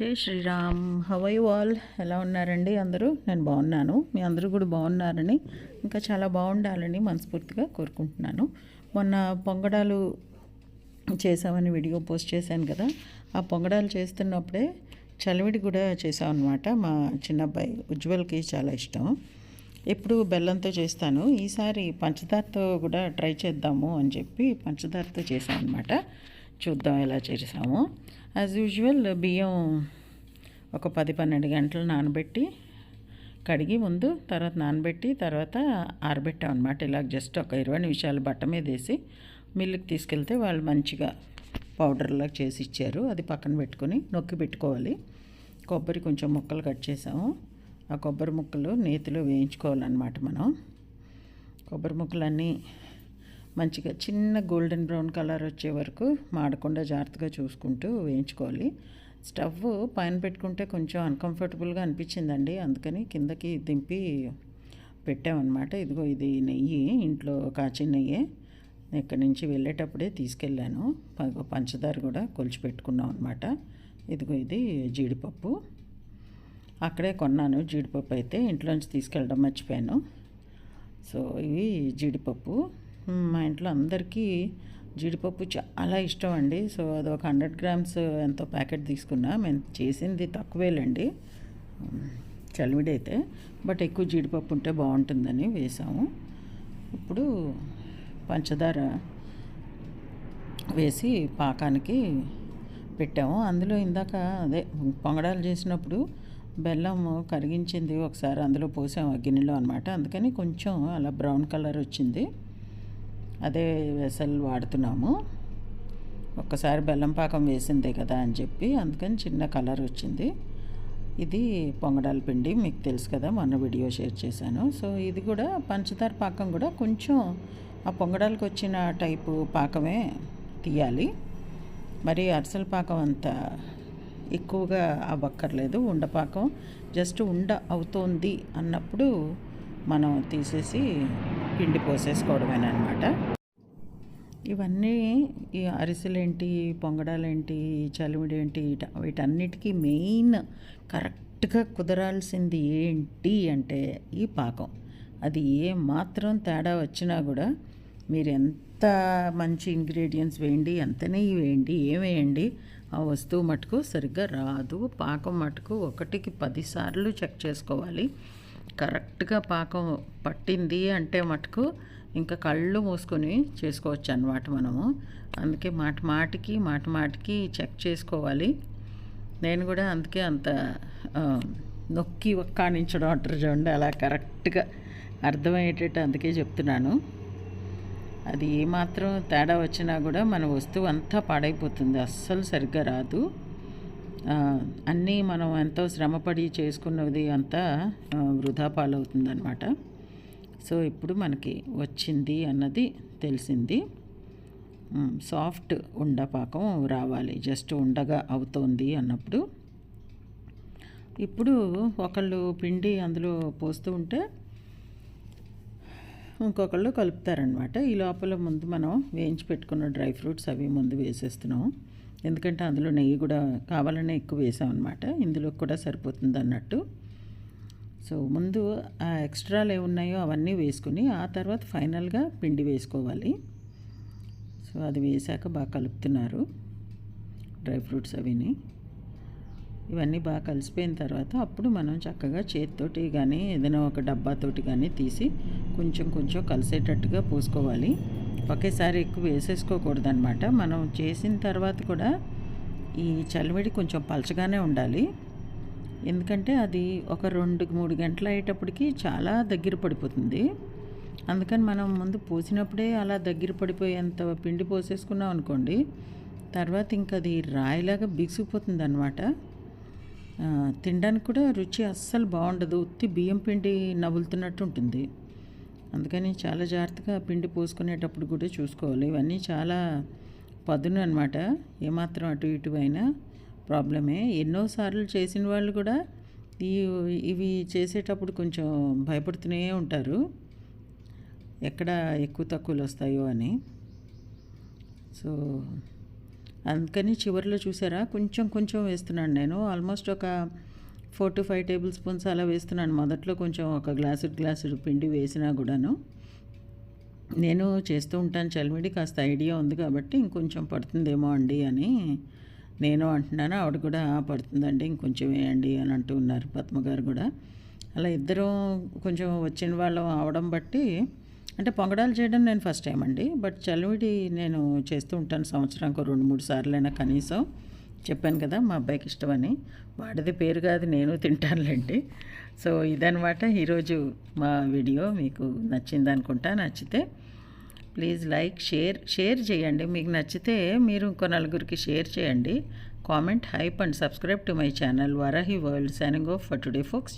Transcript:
జై శ్రీరామ్. హవై వాల్ ఎలా ఉన్నారండి? అందరూ? నేను బాగున్నాను. మీ అందరూ కూడా బాగున్నారని ఇంకా చాలా బాగుండాలని మనస్ఫూర్తిగా కోరుకుంటున్నాను. మొన్న పొంగడాలు చేసామని వీడియో పోస్ట్ చేశాను కదా. ఆ పొంగడాలు చేస్తున్నప్పుడే చలివిడి కూడా చేసామన్నమాట మా చిన్నబ్బాయి ఉజ్వల్కి చాలా ఇష్టం. ఎప్పుడు బెల్లంతో చేస్తాను. ఈసారి పంచదారతో కూడా ట్రై చేద్దాము అని చెప్పి పంచదారతో చేసాం అనమాట చూద్దాం ఎలా చేసాము యాజ్ యూజువల్ బియ్యం ఒక పది పన్నెండు గంటలు నానబెట్టి కడిగి ముందు తర్వాత నానబెట్టి తర్వాత ఆరబెట్టాం అనమాట ఇలా జస్ట్ ఒక ఇరవై నిమిషాలు బట్ట మీద వేసి మిల్లుకి తీసుకెళ్తే వాళ్ళు మంచిగా పౌడర్లా చేసి ఇచ్చారు. అది పక్కన పెట్టుకొని నొక్కి పెట్టుకోవాలి. కొబ్బరి కొంచెం ముక్కలు కట్ చేసాము. ఆ కొబ్బరి ముక్కలు నేతిలో వేయించుకోవాలన్నమాట మనం. కొబ్బరి ముక్కలన్నీ మంచిగా చిన్న గోల్డెన్ బ్రౌన్ కలర్ వచ్చే వరకు మాడకుండా జాగ్రత్తగా చూసుకుంటూ వేయించుకోవాలి. స్టవ్ పైన పెట్టుకుంటే కొంచెం అన్కంఫర్టబుల్గా అనిపించిందండి. అందుకని కిందకి దింపి పెట్టామన్నమాట. ఇదిగో ఇది నెయ్యి ఇంట్లో కాచిన నెయ్యి. ఇక్కడి నుంచి వెళ్ళేటప్పుడే తీసుకెళ్ళాను. ప- పంచదార కూడా కొలిచి పెట్టుకున్నాం అనమాట ఇదిగో ఇది జీడిపప్పు. అక్కడే కొన్నాను. జీడిపప్పు అయితే ఇంట్లోంచి తీసుకెళ్ళడం మర్చిపోయాను. సో ఇవి జీడిపప్పు. మా ఇంట్లో అందరికీ జీడిపప్పు చాలా ఇష్టం అండి. సో అది ఒక హండ్రెడ్ గ్రామ్స్ ఎంతో ప్యాకెట్ తీసుకున్నా. మేము చేసింది తక్కువేలండి. మ్, చలివిడి అయితే బట్ ఎక్కువ జీడిపప్పు ఉంటే బాగుంటుందని వేసాము. ఇప్పుడు పంచదార వేసి పాకానికి పెట్టాము. అందులో ఇందాక అదే పొంగడాలు చేసినప్పుడు బెల్లం కరిగించింది ఒకసారి అందులో పోసాము ఆ గిన్నెలో అనమాట అందుకని కొంచెం అలా బ్రౌన్ కలర్ వచ్చింది. అదే వెసల్ వాడుతున్నాము. ఒక్కసారి బెల్లం పాకం వేసిందే కదా అని చెప్పి అందుకని చిన్న కలర్ వచ్చింది. ఇది పొంగడాల పిండి మీకు తెలుసు కదా మొన్న వీడియో షేర్ చేశాను. సో ఇది కూడా పంచదార పాకం కూడా కొంచెం ఆ పొంగడాలకు వచ్చిన టైపు పాకమే తీయాలి. మరి అరిసెల పాకం అంత ఎక్కువగా అవ్వక్కర్లేదు. ఉండపాకం జస్ట్ ఉండ అవుతోంది అన్నప్పుడు మనం తీసేసి పిండి పోసేసుకోవడమేనమాట ఇవన్నీ ఈ అరిసెలేంటి పొంగడాలేంటి చలిమిడి ఏంటి వీటన్నిటికీ మెయిన్ కరెక్ట్గా కుదరాల్సింది ఏంటి అంటే ఈ పాకం. అది ఏ మాత్రం తేడా వచ్చినా కూడా మీరు ఎంత మంచి ఇంగ్రీడియంట్స్ వేయండి ఎంత నెయ్యి వేయండి ఏం వేయండి ఆ వస్తువు మటుకు సరిగ్గా రాదు. పాకం మటుకు ఒకటికి పదిసార్లు చెక్ చేసుకోవాలి. కరెక్ట్గా పాకం పట్టింది అంటే మటుకు ఇంకా కళ్ళు మూసుకొని చేసుకోవచ్చు అన్నమాట మనము. అందుకే మాట మాటికి మాట మాటికి చెక్ చేసుకోవాలి. నేను కూడా అందుకే అంత నొక్కి ఒక్కానించడం అంటారు చూడండి అలా కరెక్ట్గా అర్థమయ్యేటట్టు అందుకే చెప్తున్నాను. అది ఏమాత్రం తేడా వచ్చినా కూడా మన వస్తువు అంతా పాడైపోతుంది అస్సలు సరిగ్గా రాదు. అన్నీ మనం ఎంతో శ్రమపడి చేసుకున్నది అంతా వృధా పాలవుతుందనమాట సో ఇప్పుడు మనకి వచ్చింది అన్నది తెలిసింది. సాఫ్ట్ ఉండపాకం రావాలి జస్ట్ ఉండగా అవుతోంది అన్నప్పుడు. ఇప్పుడు ఒకళ్ళు పిండి అందులో పోస్తూ ఉంటే ఇంకొకళ్ళు కలుపుతారనమాట ఈ లోపల ముందు మనం వేయించి పెట్టుకున్న డ్రై ఫ్రూట్స్ అవి ముందు వేసేస్తున్నాం. ఎందుకంటే అందులో నెయ్యి కూడా కావాలనే ఎక్కువ వేసాం అనమాట ఇందులో కూడా సరిపోతుంది అన్నట్టు. సో ముందు ఆ ఎక్స్ట్రాలు ఏమున్నాయో అవన్నీ వేసుకుని ఆ తర్వాత ఫైనల్గా పిండి వేసుకోవాలి. సో అది వేసాక బాగా కలుపుతున్నారు డ్రై ఫ్రూట్స్ అవిని. ఇవన్నీ బాగా కలిసిపోయిన తర్వాత అప్పుడు మనం చక్కగా చేతితోటి కానీ ఏదైనా ఒక డబ్బాతోటి కానీ తీసి కొంచెం కొంచెం కలిసేటట్టుగా పోసుకోవాలి. ఒకేసారి ఎక్కువ వేసేసుకోకూడదు అనమాట మనం చేసిన తర్వాత కూడా ఈ చలివిడి కొంచెం పలచగానే ఉండాలి. ఎందుకంటే అది ఒక రెండు మూడు గంటలు అయ్యేటప్పటికి చాలా దగ్గర పడిపోతుంది. అందుకని మనం ముందు పోసినప్పుడే అలా దగ్గర పడిపోయేంత పిండి పోసేసుకున్నాం అనుకోండి తర్వాత ఇంకా అది రాయిలాగా బిగుసిపోతుంది అనమాట తినడానికి కూడా రుచి అస్సలు బాగుండదు. ఉత్తి బియ్యం పిండి నవ్వులుతున్నట్టు ఉంటుంది. అందుకని చాలా జాగ్రత్తగా పిండి పోసుకునేటప్పుడు కూడా చూసుకోవాలి. ఇవన్నీ చాలా పదును అనమాట ఏమాత్రం అటు ఇటు అయినా ప్రాబ్లమే. ఎన్నోసార్లు చేసిన వాళ్ళు కూడా ఈ ఇవి చేసేటప్పుడు కొంచెం భయపడుతూనే ఉంటారు. ఎక్కడ ఎక్కువ తక్కువలు వస్తాయో అని. సో అందుకని చివరిలో చూసారా? కొంచెం కొంచెం వేస్తున్నాను నేను. ఆల్మోస్ట్ ఒక four to five tablespoons అలా వేస్తున్నాను. మొదట్లో కొంచెం ఒక గ్లాసు గ్లాసు పిండి వేసినా కూడాను. నేను చేస్తూ ఉంటాను చలిమిడి కాస్త ఐడియా ఉంది కాబట్టి ఇంకొంచెం పడుతుందేమో అండి అని నేను అంటున్నాను. ఆవిడ కూడా పడుతుందండి ఇంకొంచెం వేయండి అని అంటూ ఉన్నారు పద్మ గారు కూడా. అలా ఇద్దరం కొంచెం వచ్చిన వాళ్ళం అవడం బట్టి అంటే పొంగడాలు చేయడం నేను ఫస్ట్ టైం అండి. బట్ చలివిడి నేను చేస్తూ ఉంటాను సంవత్సరానికి రెండు మూడు సార్లైనా కనీసం. చెప్పాను కదా మా అబ్బాయికి ఇష్టమని. వాడిది పేరు కాదు నేను తింటానులేండి. సో ఇదనమాట ఈరోజు మా వీడియో. మీకు నచ్చింది అనుకుంటా నచ్చితే ప్లీజ్ లైక్ షేర్ షేర్ చేయండి. మీకు నచ్చితే మీరు ఇంకో నలుగురికి షేర్ చేయండి. Comment hype and subscribe to my channel Varahi world signing off for today folks